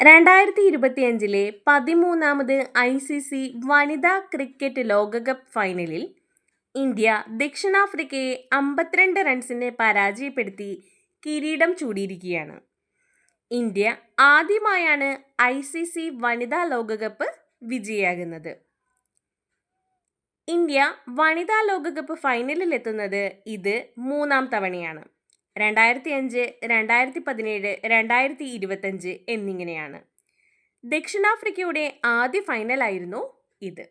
രണ്ടായിരത്തി ഇരുപത്തിയഞ്ചിലെ പതിമൂന്നാമത് ഐ സി സി വനിതാ ക്രിക്കറ്റ് ലോകകപ്പ് ഫൈനലിൽ ഇന്ത്യ ദക്ഷിണാഫ്രിക്കയെ അമ്പത്തിരണ്ട് റൺസിന് പരാജയപ്പെടുത്തി കിരീടം ചൂടിയിരിക്കുകയാണ്. ഇന്ത്യ ആദ്യമായാണ് ഐ സി സി വനിതാ ലോകകപ്പ് വിജയിയാകുന്നത്. ഇന്ത്യ വനിതാ ലോകകപ്പ് ഫൈനലിൽ എത്തുന്നത് ഇത് മൂന്നാം തവണയാണ്. രണ്ടായിരത്തി അഞ്ച് രണ്ടായിരത്തി പതിനേഴ് രണ്ടായിരത്തി ഇരുപത്തഞ്ച് എന്നിങ്ങനെയാണ്. ദക്ഷിണാഫ്രിക്കയുടെ ആദ്യ ഫൈനലായിരുന്നു ഇത്.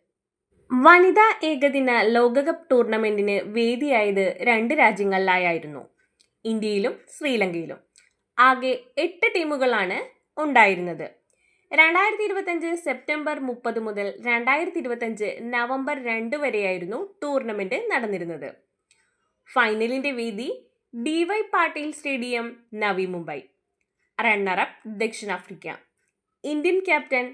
വനിതാ ഏകദിന ലോകകപ്പ് ടൂർണമെന്റിന് വേദിയായത് രണ്ട് രാജ്യങ്ങളിലായിരുന്നു. ഇന്ത്യയിലും ശ്രീലങ്കയിലും. ആകെ എട്ട് ടീമുകളാണ് ഉണ്ടായിരുന്നത്. രണ്ടായിരത്തി ഇരുപത്തഞ്ച് സെപ്റ്റംബർ മുപ്പത് മുതൽ രണ്ടായിരത്തി ഇരുപത്തഞ്ച് നവംബർ രണ്ട് വരെയായിരുന്നു ടൂർണമെന്റ് നടന്നിരുന്നത്. ഫൈനലിന്റെ വേദി D Y Patil stadium Navi Mumbai. Runner up ദക്ഷിണാഫ്രിക്ക. ഇന്ത്യൻ ക്യാപ്റ്റൻ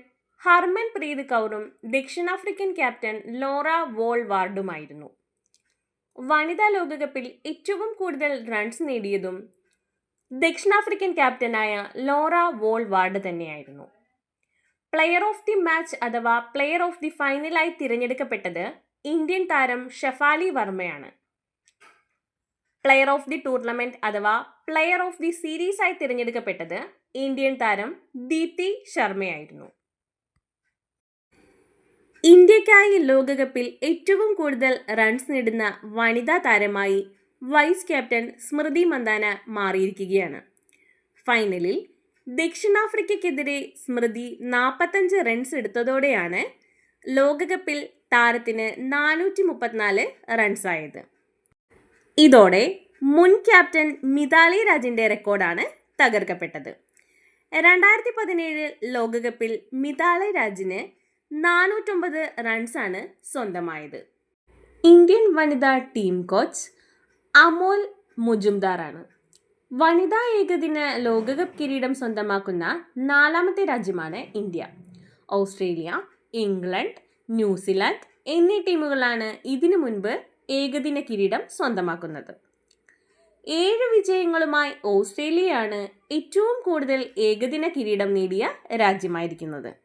ഹർമൻ പ്രീത് കൗറും ദക്ഷിണാഫ്രിക്കൻ ക്യാപ്റ്റൻ ലോറ വോൾ വാർഡുമായിരുന്നു വനിതാ ലോകകപ്പിൽ ഏറ്റവും കൂടുതൽ റൺസ് നേടിയതും ദക്ഷിണാഫ്രിക്കൻ ക്യാപ്റ്റനായ ലോറ വോൾ വാർഡ് തന്നെയായിരുന്നു. പ്ലെയർ ഓഫ് ദി മാച്ച് അഥവാ പ്ലെയർ ഓഫ് ദി ഫൈനലായി തിരഞ്ഞെടുക്കപ്പെട്ടത് ഇന്ത്യൻ താരം ഷെഫാലി വർമ്മയാണ്. പ്ലെയർ ഓഫ് ദി ടൂർണമെന്റ് അഥവാ പ്ലെയർ ഓഫ് ദി സീരീസ് ആയി തിരഞ്ഞെടുക്കപ്പെട്ടത് ഇന്ത്യൻ താരം ദീപ്തി ശർമ്മയായിരുന്നു. ഇന്ത്യക്കായി ലോകകപ്പിൽ ഏറ്റവും കൂടുതൽ റൺസ് നേടുന്ന വനിതാ താരമായി വൈസ് ക്യാപ്റ്റൻ സ്മൃതി മന്ദാന മാറിയിരിക്കുകയാണ്. ഫൈനലിൽ ദക്ഷിണാഫ്രിക്കയ്ക്കെതിരെ സ്മൃതി നാൽപ്പത്തഞ്ച് റൺസ് എടുത്തതോടെയാണ് ലോകകപ്പിൽ താരത്തിന് നാനൂറ്റി മുപ്പത്തിനാല് റൺസായത് ഇതോടെ മുൻ ക്യാപ്റ്റൻ മിതാലി രാജിന്റെ റെക്കോർഡാണ് തകർക്കപ്പെട്ടത്. രണ്ടായിരത്തി പതിനേഴ് ലോകകപ്പിൽ മിതാലി രാജിന് നാനൂറ്റൊമ്പത് റൺസാണ് സ്വന്തമായത്. ഇന്ത്യൻ വനിതാ ടീം കോച്ച് അമോൽ മുജുംദാറാണ്. വനിതാ ഏകദിന ലോകകപ്പ് കിരീടം സ്വന്തമാക്കുന്ന നാലാമത്തെ രാജ്യമാണ് ഇന്ത്യ. ഓസ്ട്രേലിയ ഇംഗ്ലണ്ട് ന്യൂസിലാൻഡ് എന്നീ ടീമുകളാണ് ഇതിനു മുൻപ് ഏകദിന കിരീടം സ്വന്തമാക്കുന്നത്. ഏഴ് വിജയങ്ങളുമായി ഓസ്ട്രേലിയയാണ് ഏറ്റവും കൂടുതൽ ഏകദിന കിരീടം നേടിയ രാജ്യമായിരിക്കുന്നത്.